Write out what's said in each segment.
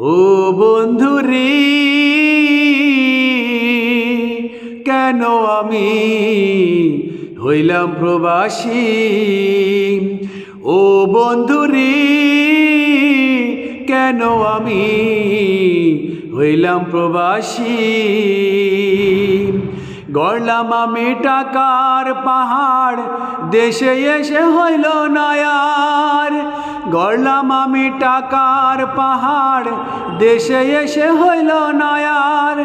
ও বন্ধু রে কেন আমি হইলাম প্রবাসী? ও বন্ধু রে কেন আমি হইলাম প্রবাসী? গড়লাম আমি টাকার পাহাড়, দেশে এসে হইল নয়ার গড়লাম আমি টাকার পাহাড়, দেশে এসে হইল নয়ার।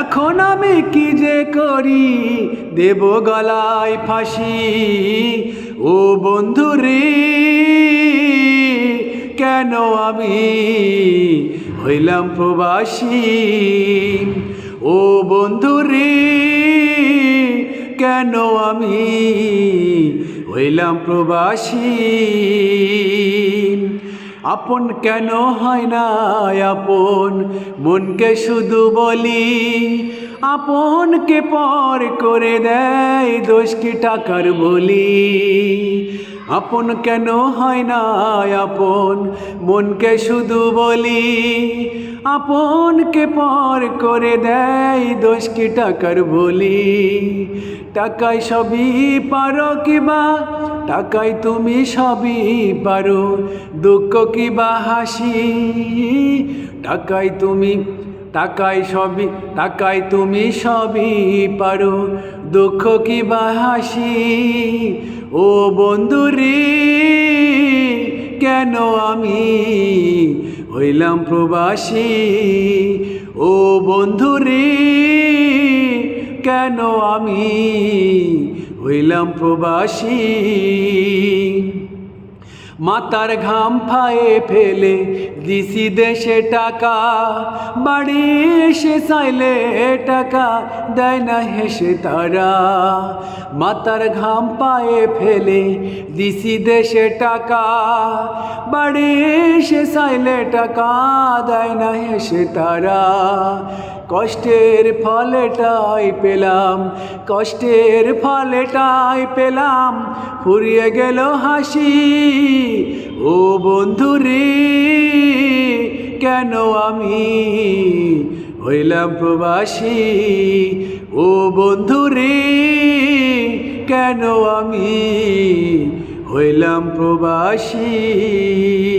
এখন আমি কি যে করি, দেব গলায় ফাঁসি। ও বন্ধু রে কেন আমি হইলাম প্রবাসী? ও বন্ধু রে কেন আমি হইলাম প্রবাসী? আপন কেন হয় না আপন? মনকে শুধু বলি, আপনকে পর করে দেয় দোষ কি টাকার বলি? আপন কেন হয় না আপন? মনকে শুধু বলি আপনকে পর করে দেয় দোষ কি টাকার বলি। টাকায় সবই পারো কিবা? টাকায় তুমি সবই পারো, দুঃখ কিবা হাসি? টাকায় তুমি, টাকায় সবই, টাকায় তুমি সবই পারো, দুঃখ কিবা হাসি? ও বন্ধু রে কেন আমি হইলাম প্রবাসী। ও বন্ধু রে কেন আমি হইলাম প্রবাসী? মাতার ঘাম ফায়ে ফেলে, দিছি দেশে টাকা। বাড়ি এসে চাইলে টাকা দেয় না হেসে তারা। মাতার ঘাম পায়ে ফেলে, দিছি দেশে টাকা। বাড়ি এসে চাইলে টাকা দেয় না হেসে তারা। কষ্টের ফলেটাই পেলাম, কষ্টের ফলেটাই পেলাম, ফুরিয়ে গেল হাসি। ও বন্ধু রে কেন আমি হইলাম প্রবাসী? ও বন্ধু রে কেন আমি হইলাম প্রবাসী?